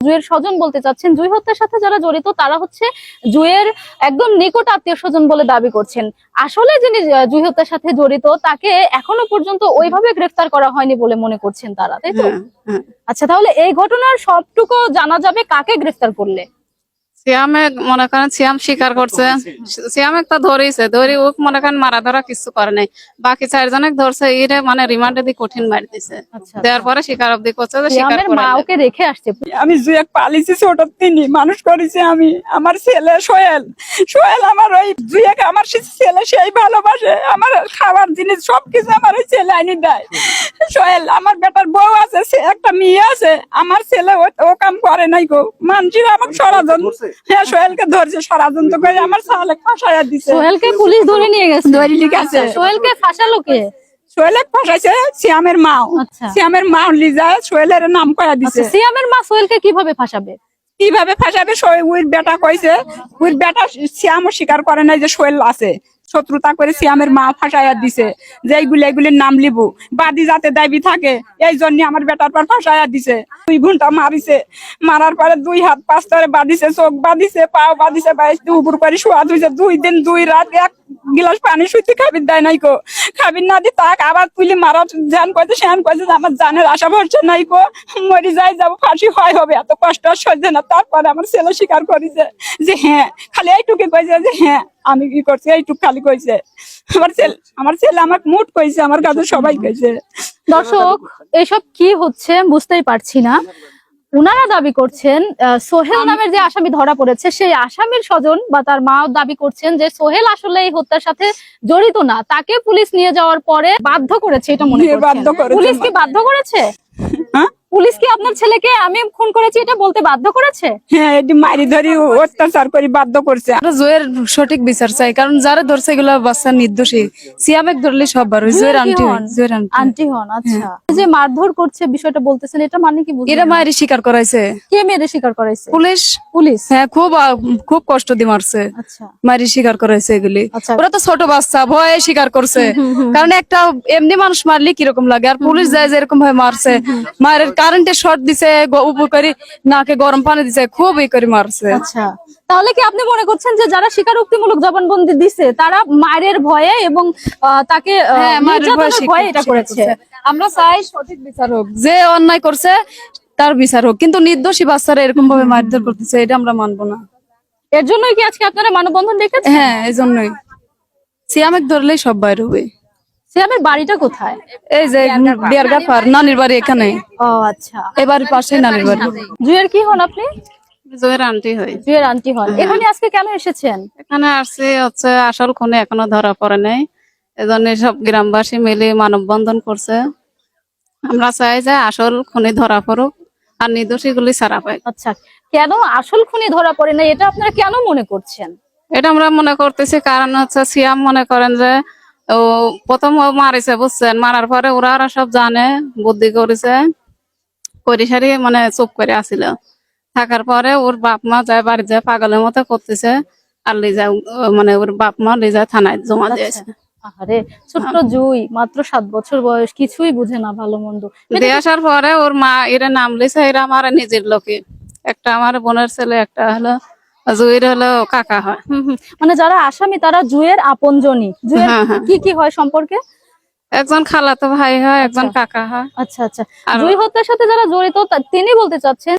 জুয়ের স্বজন বলতে চাচ্ছেন জুই হত্যার সাথে যারা জড়িত তারা হচ্ছে জুয়ের একদম নিকট আত্মীয় স্বজন বলে দাবি করছেন। আসলে যিনি জুই হত্যার সাথে জড়িত তাকে এখনও পর্যন্ত ওইভাবে গ্রেফতার করা হয়নি বলে মনে করছেন তারা তাই তো? হ্যাঁ, হ্যাঁ। আচ্ছা তাহলে এই ঘটনার সবটুকু জানা যাবে কাকে গ্রেফতার করলে? সিয়ামে মনে করেন সিয়াম স্বীকার করছে। সিয়াম একটা ধরেছে ধরে ওক মনে করেন মারা ধরা কিছু করে নাই। বাকি চারজনে ধরছে এরে মানে রিমান্ডে দিয়ে কঠিন মারি দিছে। আচ্ছা দেওয়ার পরে স্বীকার অব্দি করছে যে স্বীকার করে ওকে রেখে আসছে? আমি জুয়েক পালিছি ছোট তিনি মানুষ করেছি আমি। আমার ছেলে সোহেল সোহেল আমার ওই জুয়েক আমার ছেলে সেই ভালোবাসে। আমার খাবার জিনিস সবকিছু আমার ওই ছেলে আনি দেয়। সোহেল আমার বেটার বউ আছে একটা মেয়ে আছে। আমার ছেলে ও- ও কাম করে নাই গো। মানুষের আমাকে সরাজন। হ্যাঁ সোহেলকে ধরছে ষড়যন্ত্র করে আমার সোহেলে ফাঁসাইয়া দিছে। সোহেলকে পুলিশ ধরে নিয়ে গেছে। ধরে নিয়ে গেছে। সোহেলকে ফাঁসালো কে? সোহেলে ফাঁসাইছে শ্যামের মা। আচ্ছা। মা সোহেলের নাম কয়া দিছে। আচ্ছা সিয়ামের মা সোহেলকে কীভাবে ফাঁসাবে? কীভাবে ফাঁসাবে? ওই বেটা কইছে। ওই বেটা শ্যামও স্বীকার করে নাই যে সোহেল আছে। শত্রুতা করে শ্যামের মা ফাঁসাইয়া দিছে। যে এইগুলি এগুলির নাম লিবু। বাদি যাতে দাবি থাকে, এই জন্য আমার বেটার পর ফাঁসাইয়া দিছে। দুই ঘণ্টা মারিছে। মারার পরে দুই হাত পাঁচ তরে বাঁধিছে, চোখ বাঁধিছে, পাও বাঁধিছে, বাইশ উপর করে শোয়া ধুইছে। দুই দিন, দুই রাত এক গিলাস পানি শুইতে খাবির দেয় নাই কো। খাবির না দি তাক আবার তুলি মারা জান কইছে, শ্যান কইছে যে আমার জানের আশা ভরছে নাই কো। মরি যাই যাব, ফাঁসি হয় হবে, এত কষ্ট সহ্য না। তারপরে আমার ছেলে স্বীকার করেছে যে হ্যাঁ খালি এইটুকু কইছে যে হ্যাঁ। আমি কি করছি? এইটুক খালি কইছে। আমার ছেলে আমার ছেলে আমাকে মুট কইছে আমার কাছে সবাই কইছে। দর্শক এসব কি হচ্ছে বুঝতেই পারছি না। উনারা দাবি করছেন সোহেল নামের যে আসামি ধরা পড়েছে সেই আসামির স্বজন বা তার মা দাবি করছেন যে সোহেল আসলে এই হত্যার সাথে জড়িত না। তাকে পুলিশ নিয়ে যাওয়ার পরে বাধ্য করেছে এটা মনে বাধ্য। পুলিশ কি বাধ্য করেছে? পুলিশ কি আপনার ছেলেকে? আমি খুন করেছি এটা বলতে বাধ্য করেছে? হ্যাঁ এটি মারি ধরি অত্যাচার করে বাধ্য করছে। আমরা জয়ের সঠিক বিচার চাই কারণ যারা ধরছে এগুলো বাচ্চা নির্দোষী সিয়ামেক ধরলে সব বার জয়ের আন্টি হন? জয়ের আন্টি। আন্টি হন আচ্ছা। যে মারধর করছে বিষয়টা বলতেছেন এটা মানে কি এরা? মায়ের স্বীকার করাইছে। কে মেরে স্বীকার করাইছে? পুলিশ? পুলিশ? হ্যাঁ খুব খুব কষ্ট দিয়ে মারছে। আচ্ছা। মারি স্বীকার করাইছে এগুলি। আচ্ছা। ওরা তো ছোট বাচ্চা ভয়ে স্বীকার করছে। কারণ একটা এমনি মানুষ মারলে কীরকম লাগে? আর পুলিশ যায় যেরকম ভাবে মারছে। মায়ের কারেন্টের শর্ট দিছে গ- উপর করে নাকে গরম পানি দিছে খুব ই করে মারছে। আচ্ছা। তাহলে কি আপনি মনে করছেন যে যারা স্বীকারোক্তিমূলক জবানবন্দি দিছে তারা মায়ের ভয়ে এবং তাকে হ্যাঁ ভয়ে এটা করেছে? আমরা চাই সঠিক বিচার হোক যে অন্যায় করছে তার বিচার হোক কিন্তু নির্দোষী বাচ্চারা এরকম ভাবে মারধর করতেছে এটা আমরা মানবো না। এর জন্যই কি আজকে আপনারা মানববন্ধন রেখেছেন হ্যাঁ এই জন্যই। সিয়ামেক ধরলেই সব বাইর হবে। সিয়ামের বাড়িটা কোথায়? এই যে বিয়ার গাফার নানির বাড়ি এখানে। ও আচ্ছা। এবার পাশে নানির বাড়ি। জুয়ের কি হন আপনি? জয়ের আন্টি হয়। জুয়ের আন্টি হন। এখানে আজকে কেন এসেছেন? এখানে আসছে হচ্ছে আসল খুনে এখনও ধরা পড়ে নাই। এজন্য সব গ্রামবাসী মিলে মানববন্ধন করছে। আমরা চাই যে আসল খুনি ধরা পড়ুক আর নির্দোষী গুলি ছাড়া পায় আচ্ছা কেন আসল খুনি ধরা পড়ে না এটা আপনারা কেন মনে করছেন? এটা আমরা মনে করতেছি কারণ হচ্ছে সিয়াম মনে করেন যে ও প্রথম ও মারিছে বুঝছেন? মারার পরে ওরা ওরা সব জানে বুদ্ধি করেছে করি সারি মানে চুপ করে আসিল। থাকার পরে ওর বাপ মা যায় বাড়ি যায় পাগলের মতো করতেছে আর লিজা মানে ওর বাপ মা লিজা থানায় জমা দিয়েছে। আরে ছোট্ট জুই মাত্র সাত বছর বয়স কিছুই বুঝে না ভালো মন্দ। দিয়ে আসার পরে ওর মা এরা নাম লিছে এরা আমার নিজের লোকে। একটা আমার বোনের ছেলে একটা হলো জুইর হলো কাকা হয়। হুম হুম। মানে যারা আসামি তারা জুয়ের আপনজনই জুয়ের হ্যাঁ, হ্যাঁ। কি কি হয় সম্পর্কে? একজন খালাতো ভাই হয় একজন কাকা হয়। আচ্ছা আচ্ছা। জুই হত্যার সাথে যারা জড়িত তিনি বলতে চাচ্ছেন